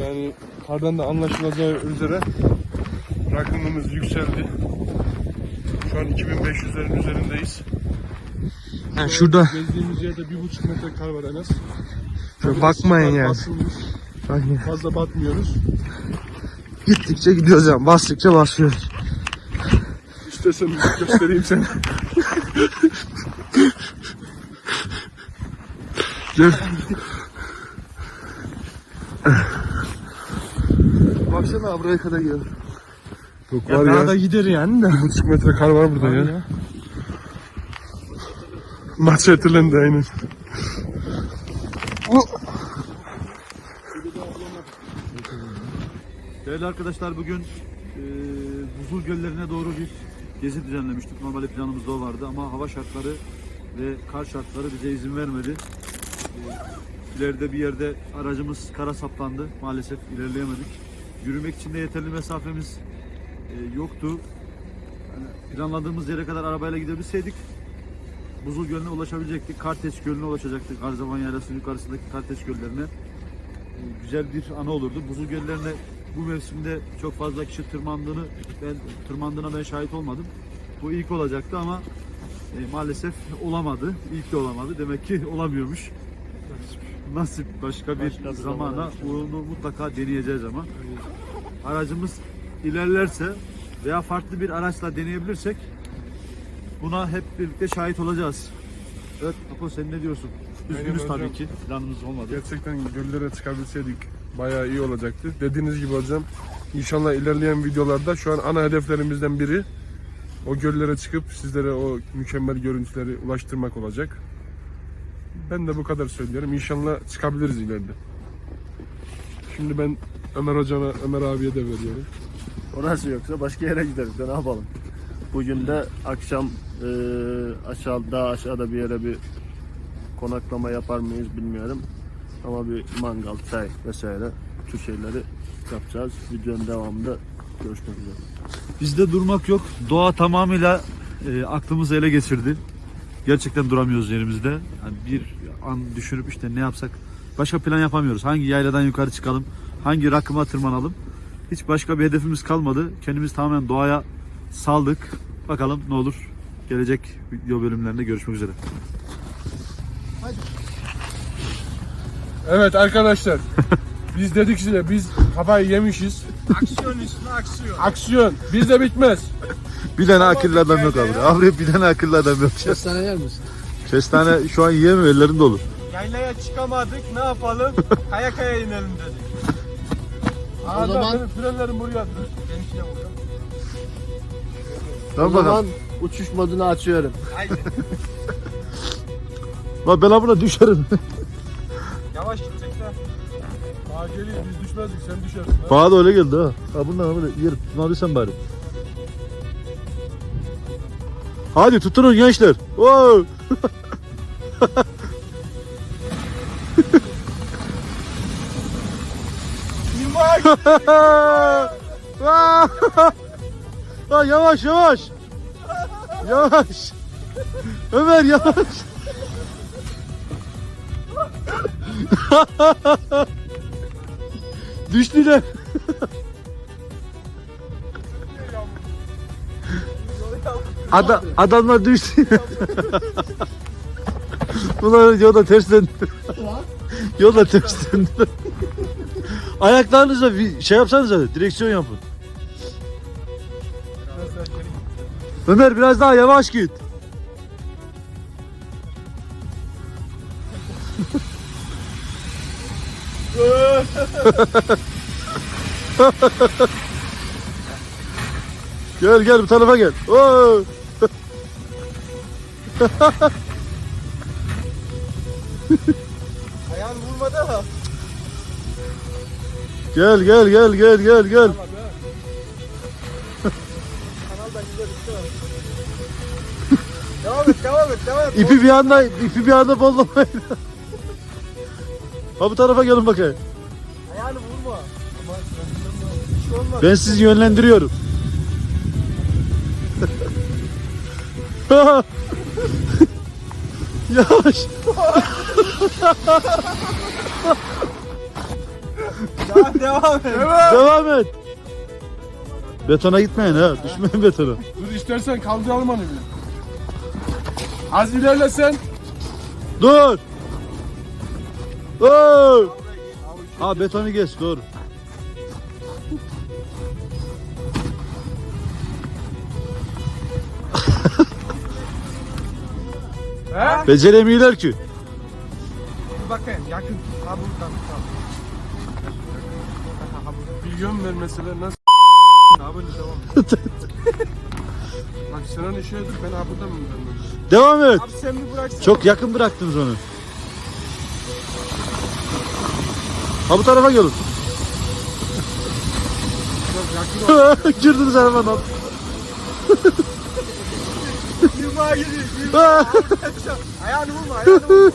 Yani kardan da anlaşılacağı üzere rakımımız yükseldi. Şu an 2500'lerin üzerindeyiz. Yani şurada Gezdiğimiz yerde bir buçuk metre kar var en az. şöyle bakmayın yani. basılmış. Bakın. Fazla batmıyoruz. Gittikçe gidiyoruz yani. Bastıkça basıyoruz. İstersen göstereyim sana. Gel. Buraya kadar gel. Yok Ya var daha ya. da gider yani de. Bir buçuk metre kar var burada ya. ya. Maç ertelendi aynen. Değerli arkadaşlar bugün e, buzul göllerine doğru bir gezi düzenlemiştik. Normalde planımızda o vardı ama hava şartları ve kar şartları bize izin vermedi. E, ileride bir yerde aracımız kara saplandı. Maalesef ilerleyemedik. Yürümek için de yeterli mesafemiz e, yoktu. Yani planladığımız yere kadar arabayla gidebilseydik Buzul Gölü'ne ulaşabilecektik. Karteş Gölü'ne ulaşacaktık. Arzavan Yaylası'nın yukarısındaki Karteş Göllerine. E, güzel bir ana olurdu. Buzul Göllerine bu mevsimde çok fazla kişi tırmandığını ben tırmandığına ben şahit olmadım. Bu ilk olacaktı ama e, maalesef olamadı. İlk de olamadı. Demek ki olamıyormuş. Nasip başka bir zamana bunu mutlaka deneyeceğiz ama. Aracımız ilerlerse veya farklı bir araçla deneyebilirsek buna hep birlikte şahit olacağız. Evet Apo sen ne diyorsun? Üzgünüz Aynen tabii ki. Planımız olmadı. Gerçekten göllere çıkabilseydik bayağı iyi olacaktı. Dediğiniz gibi hocam inşallah ilerleyen videolarda şu an ana hedeflerimizden biri o göllere çıkıp sizlere o mükemmel görüntüleri ulaştırmak olacak. Ben de bu kadar söylüyorum. İnşallah çıkabiliriz ileride. Şimdi ben Ömer hocama, Ömer abiye de veriyorum. Orası yoksa başka yere gideriz de ne yapalım. Bugün de akşam e, aşağı daha aşağıda bir yere bir konaklama yapar mıyız bilmiyorum. Ama bir mangal, çay vesaire tür şeyleri yapacağız. Videonun devamında görüşmek üzere. Bizde durmak yok. Doğa tamamıyla e, aklımızı ele geçirdi. Gerçekten duramıyoruz yerimizde. Yani bir an düşünüp işte ne yapsak başka plan yapamıyoruz. Hangi yayladan yukarı çıkalım? Hangi rakıma tırmanalım? Hiç başka bir hedefimiz kalmadı. Kendimiz tamamen doğaya saldık. Bakalım ne olur. Gelecek video bölümlerinde görüşmek üzere. Evet arkadaşlar. biz dedik size biz kafayı yemişiz. Aksiyon üstüne aksiyon. Aksiyon bizde bitmez. Bir tane akıllı adam yok abi. Abi bir tane akıllı adam yok. Kestane yer misin? Kestane şu an yiyemiyor ellerin dolu. Yaylaya çıkamadık ne yapalım? kaya kaya inelim dedik. Aa, zaman- benim frenlerim buraya attı. Vuruyor. Tamam o bakalım. zaman uçuş modunu açıyorum. Haydi Lan ben buna düşerim. yavaş gidecekler. Aa geliyor biz düşmezdik sen düşersin. Ha? Bana da öyle geldi ha. Ha bundan böyle yerim. Bunu alırsan bari. Hadi tutunun gençler. Oo. Ha, yavaş yavaş. Yavaş. Ömer yavaş. Düştüler. Ada, adamlar düştü. Bunlar yolda ters döndü. yolda ters döndü. Ayaklarınızla bir şey yapsanıza direksiyon yapın. Ömer biraz daha yavaş git. Gel gel bu tarafa gel. Oo. Ayağın vurmadı ama. Gel gel gel gel gel gel. Kanaldan devam et devam et devam et. İpi bir anda ipi bir anda bollamayın. ha bu tarafa gelin bakayım. Ayağını vurma. Şey. Ben sizi yönlendiriyorum. Yavaş. Devam, devam et. Devam et. Betona gitmeyin ha. Düşmeyin betona. Dur istersen kaldıralım onu bir. Az ilerlesen. Dur. Dur. Ha betonu geç dur. He? Beceremiyorlar ki. Bakayım yakın. Ha buradan. Tamam. Ha, ha, Bir yön ver mesela nasıl? Bunu devam. Bak sen onu şöyle dur ben ha buradan mı dönmem? Devam et. Abi sen bir bıraksana. Çok yakın bıraktınız onu. Ha bu tarafa gelin. Girdiniz arabanın altına. Yılmağa gidiyor. Yılmağa. Ayağını vurma. Ayağını vurma.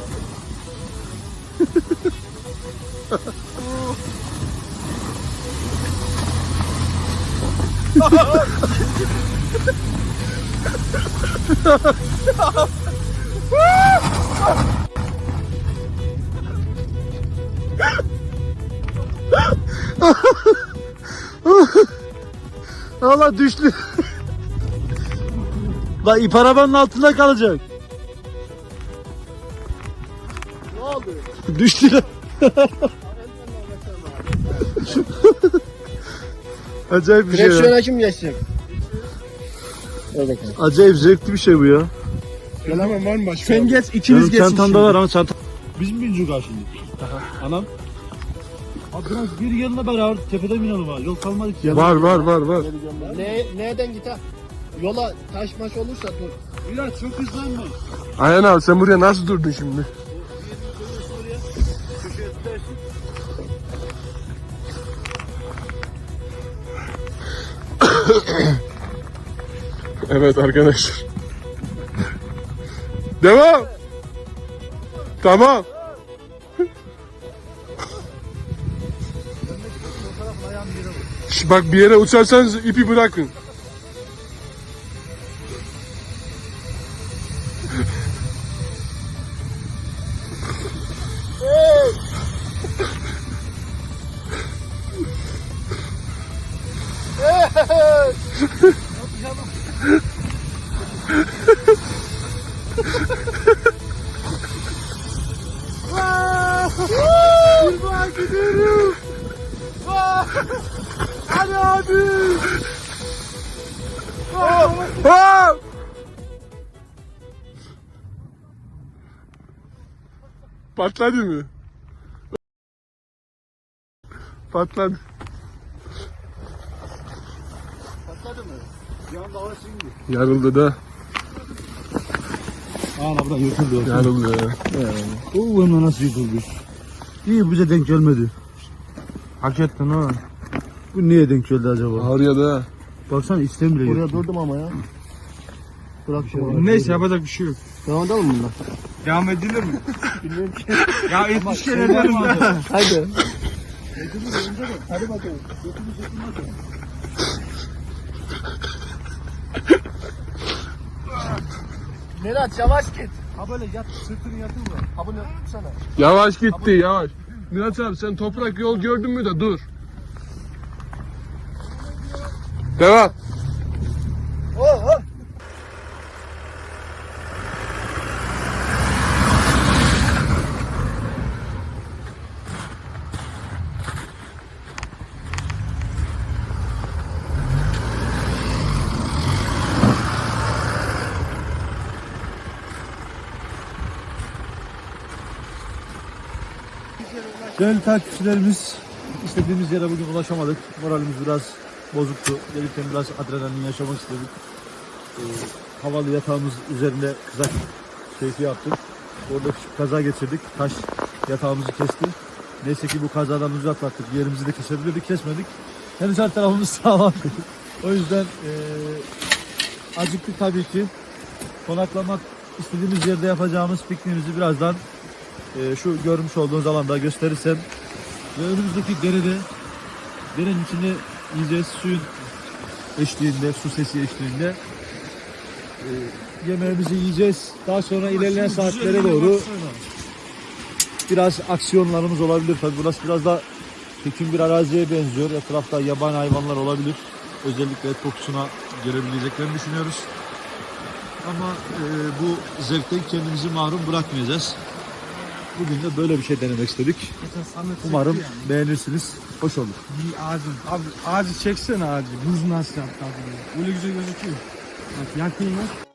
Allah düştü. Lan ip arabanın altında kalacak. Ne oldu? Düştü. Acayip bir şey ya. Direksiyona kim geçecek? Evet. Acayip zevkli bir şey bu ya. Hemen var mı başka? Sen geç Benim ikiniz geçin. çantamda var ama çanta... Biz mi bineceğiz şimdi? Anam. Abi biraz bir yanına beraber tepede binelim ha. Yol kalmadı ki. Var var var var. Ne, nereden git ha? Yola taş maş olursa dur. Biraz çok hızlanma. Ayhan abi sen buraya nasıl durdun şimdi? evet arkadaşlar. Devam. Tamam. Şş, Bak bir yere uçarsanız ipi bırakın. Patladı mı? Patladı. Yarıldı da. Aa buradan yırtıldı. Yarıldı. Ulan nasıl yırtıldı? İyi bize denk gelmedi. Hak ettin ha. Bu niye denk geldi acaba? Ağrıya da. Baksana istem bile Oraya durdum ama ya. Bırak şu Neyse yapacak bir şey yok. Devam edelim mi bundan? Devam edilir mi? Bilmiyorum ki. ya 70 kere ederim ben. Haydi. Hadi bakalım. Miraç yavaş git. Ha böyle yat sırtını yatır mı? Ha bunu tutsana. Yavaş gitti yavaş. Miraç abi sen toprak yol gördün mü de dur. Devam. Değerli takipçilerimiz istediğimiz yere bugün ulaşamadık. Moralimiz biraz bozuktu. Gelirken biraz adrenalin yaşamak istedik. Ee, havalı yatağımız üzerinde kızak keyfi yaptık. Orada küçük kaza geçirdik. Taş yatağımızı kesti. Neyse ki bu kazadan ucuz atlattık. Yerimizi de kesebilirdik, kesmedik. Henüz her tarafımız sağlam. o yüzden ee, acıktık tabii ki. Konaklamak istediğimiz yerde yapacağımız pikniğimizi birazdan e, şu görmüş olduğunuz alanda gösterirsem ve önümüzdeki derede derenin içinde yiyeceğiz suyun eşliğinde, su sesi eşliğinde e, yemeğimizi yiyeceğiz. Daha sonra ilerleyen saatlere doğru biraz aksiyonlarımız olabilir. Tabii burası biraz da hüküm bir araziye benziyor. Etrafta yabani hayvanlar olabilir. Özellikle et kokusuna gelebileceklerini düşünüyoruz. Ama e, bu zevkten kendimizi mahrum bırakmayacağız. Bugün de böyle bir şey denemek istedik. Umarım beğenirsiniz. Hoş olur. Bir ağacı. Abi ağacı çeksene ağacı. Buz nasıl yaptı abi. Öyle güzel gözüküyor. Bak yakayım bak.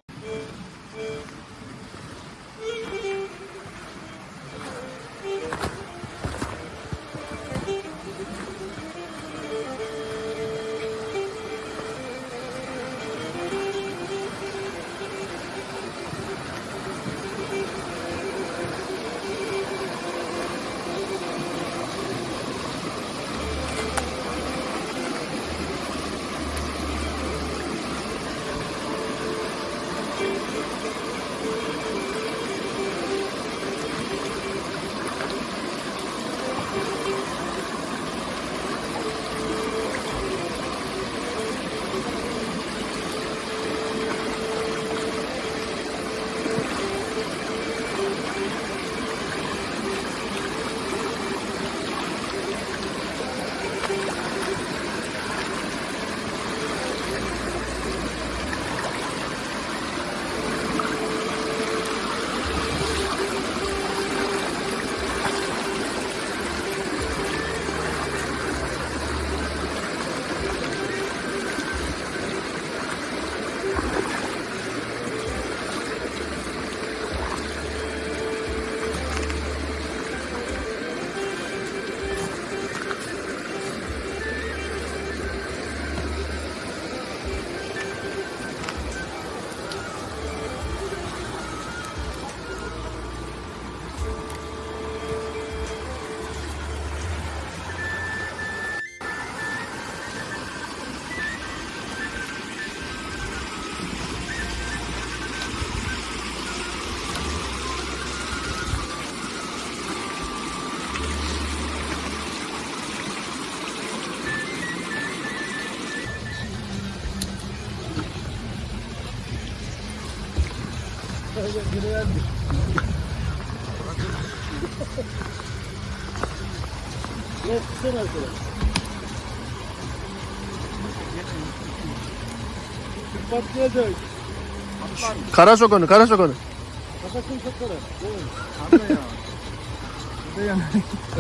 Kara sok onu, kara sok onu.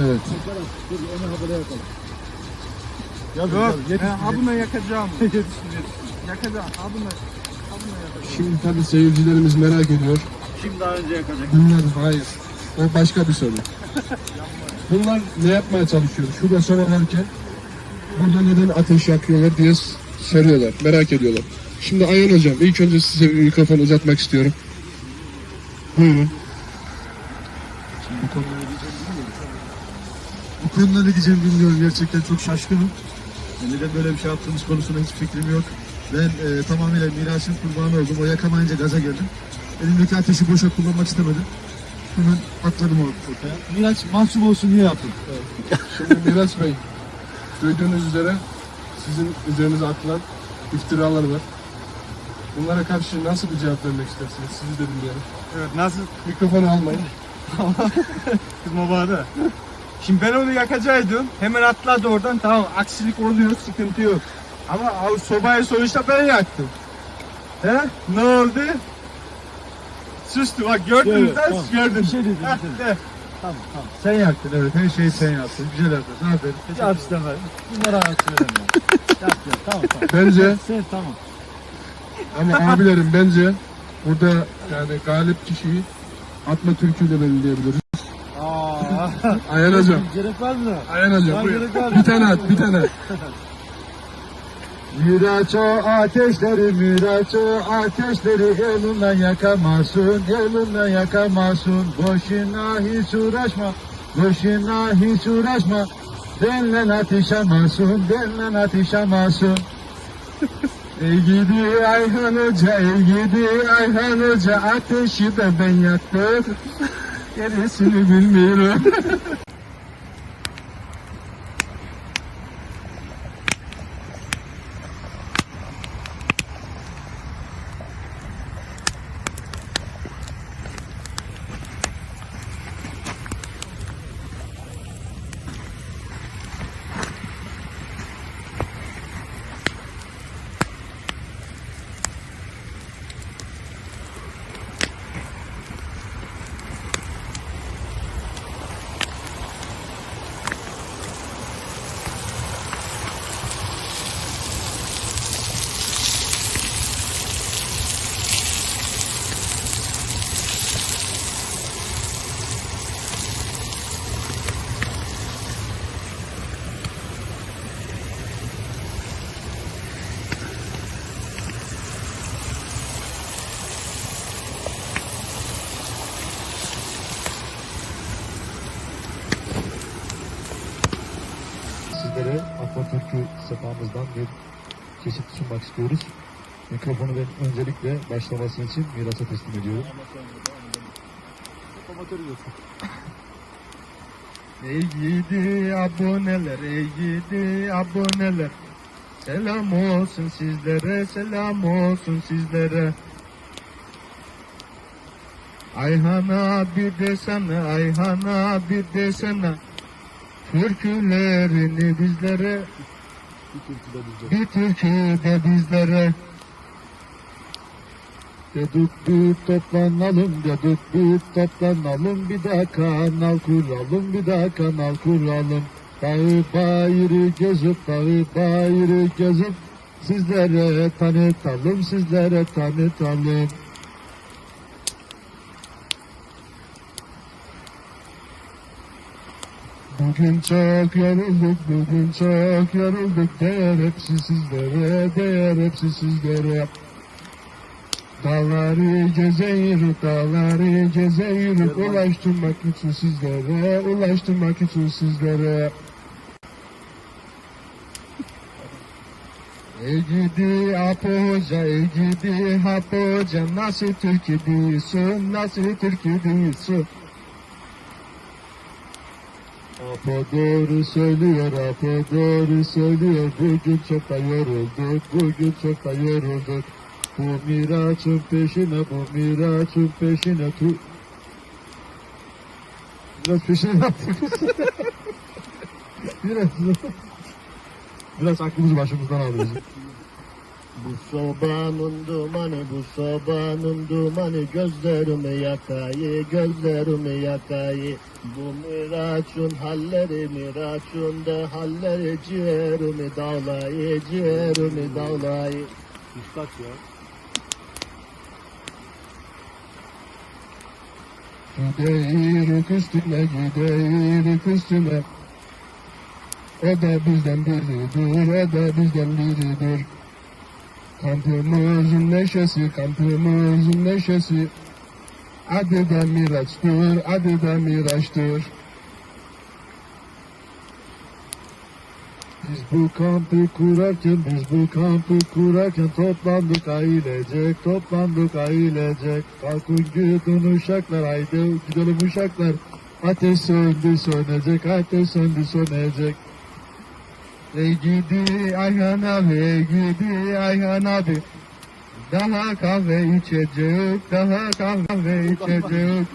Evet. Yok. Ha bunu yakacağım. yakacağım. Ha bunu. Şimdi tabii seyircilerimiz merak ediyor. Kim daha önce yakacak? Bunlar hayır. O başka bir soru. Bunlar ne yapmaya çalışıyor? Şurada sorarken burada neden ateş yakıyorlar diye soruyorlar. Merak ediyorlar. Şimdi Ayhan Hocam ilk önce size bir mikrofon uzatmak istiyorum. Buyurun. Bu konuda ne diyeceğimi bilmiyorum. Gerçekten çok şaşkınım. Neden böyle bir şey yaptığımız konusunda hiç fikrim yok. Ben e, tamamıyla Miraç'ın kurbanı oldum. O yakamayınca gaza geldim. Elimdeki ateşi boşa kullanmak istemedim. Hemen atladım ortaya. Miraç mahcup olsun diye yaptım. Şimdi Miraç Bey, duyduğunuz üzere sizin üzerinize atılan iftiralar var. Bunlara karşı nasıl bir cevap vermek istersiniz? Sizi de dinleyelim. Evet nasıl Mikrofonu almayın. kızma bağda. Şimdi ben onu yakacaktım. Hemen atladı oradan. Tamam aksilik oluyor. Sıkıntı yok. Ama abi sobayı sonuçta ben yaktım. He? Ne oldu? Sustu bak gördünüz mü? tamam. Gördün. Bir şey dedim, bir şey dedim. de. Tamam tamam. Sen yaktın evet. Her şeyi sen yaptın. Güzel yaptın. Aferin. Yap istemem. Bunlara söylemem. yap yap. Tamam tamam. Bence Sen tamam. ama abilerim bence burada yani galip kişiyi atma türküyle belirleyebiliriz. Aa. Ayhan Hocam. Gerek var mı? Ayhan Hocam Ben buyur. gerek var. Bir tane at, bir tane at. Miraç o ateşleri, Miraç o ateşleri elinden yakamazsın, elinden yakamazsın. Boşuna hiç uğraşma, boşuna hiç uğraşma. Benle atışamazsın, benle atışamazsın. ey gidi Ayhan Hoca, ey gidi Ayhan Hoca, ateşi de ben yaktım. Gerisini bilmiyorum. sefamızdan bir kesit sunmak istiyoruz. Mikrofonu ben öncelikle başlaması için Miraç'a teslim ediyorum. Ey gidi aboneler, ey gidi aboneler. Selam olsun sizlere, selam olsun sizlere. Ayhan abi desene, Ayhan abi desene. Türkülerini bizlere, bir türkü de bizlere. Dedik bir toplanalım, dedik bir toplanalım, bir daha kanal kuralım, bir daha kanal kuralım. Bağı bayırı gezip, bağı bayırı gezip, sizlere tanıtalım, sizlere tanıtalım. Bugün çok yorulduk, bugün çok yorulduk, değer hepsi sizlere, değer hepsi sizlere. Dağları gezeyirük, dağları gezeyirük, ulaştırmak için sizlere, ulaştırmak için sizlere. Ey gidi Apo Hoca, ey gidi Apo Hoca, nasıl türkü diyorsun, nasıl türkü diyorsun? Apo doğru söylüyor, Apo doğru söylüyor, bugün çok da yorulduk, bugün çok da yorulduk. Bu miraçın peşine, bu miraçın peşine tu... Biraz peşine biz. biraz, biraz aklımızı başımızdan alıyoruz. Bu sobanın dumanı, bu sobanın dumanı gözlerimi yakayı, gözlerimi yakayı. Bu miraçın halleri, miraçın da halleri ciğerimi dağlayı, ciğerimi dağlayı. Üstad ya. Gideyirik üstüne, gideyirik üstüne. O da bizden biridir, o da bizden biridir. Kampımızın neşesi, kampımızın neşesi. Adı da Miraç'tır, adı da Miraç'tır. Biz bu kampı kurarken, biz bu kampı kurarken toplandık ailecek, toplandık ailecek. Kalkın gidin uşaklar, haydi gidelim uşaklar. Ateş söndü sönecek, ateş söndü sönecek. Ey gidi Ayhan abi, ey gidi Ayhan abi. Daha kahve içecek, daha kahve içecek.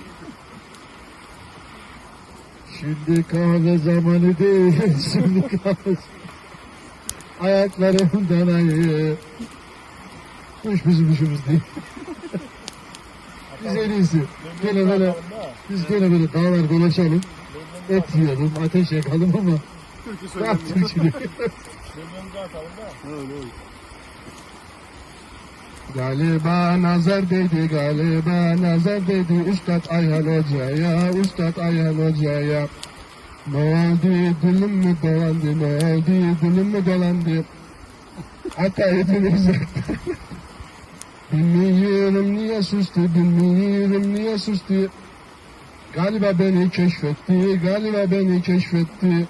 Şimdi kahve zamanı değil, şimdi kahve Ayaklarımdan ayı. Kuş bizim işimiz değil. biz en iyisi. Gene böyle, biz gene böyle dağlar dolaşalım. Et yiyelim, ateş yakalım ama rahat Türkçülük. Galiba nazar değdi, galiba nazar değdi Üstad Ayhan Hoca'ya, Üstad Ayhan Hoca'ya. Ne oldu dilim mi dolandı, ne oldu dilim mi dolandı? Ataydın uzaktı. Bilmiyorum niye sustu, bilmiyorum niye sustu. Galiba beni keşfetti, galiba beni keşfetti.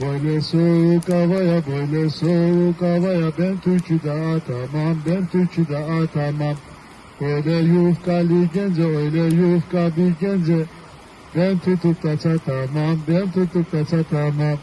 Böyle soğuk havaya, böyle soğuk havaya ben türkü de atamam, ben türkü de atamam. Öyle yufkalı gence, öyle yufka bir gence. Ben tutup da çatamam, ben tutup da çatamam.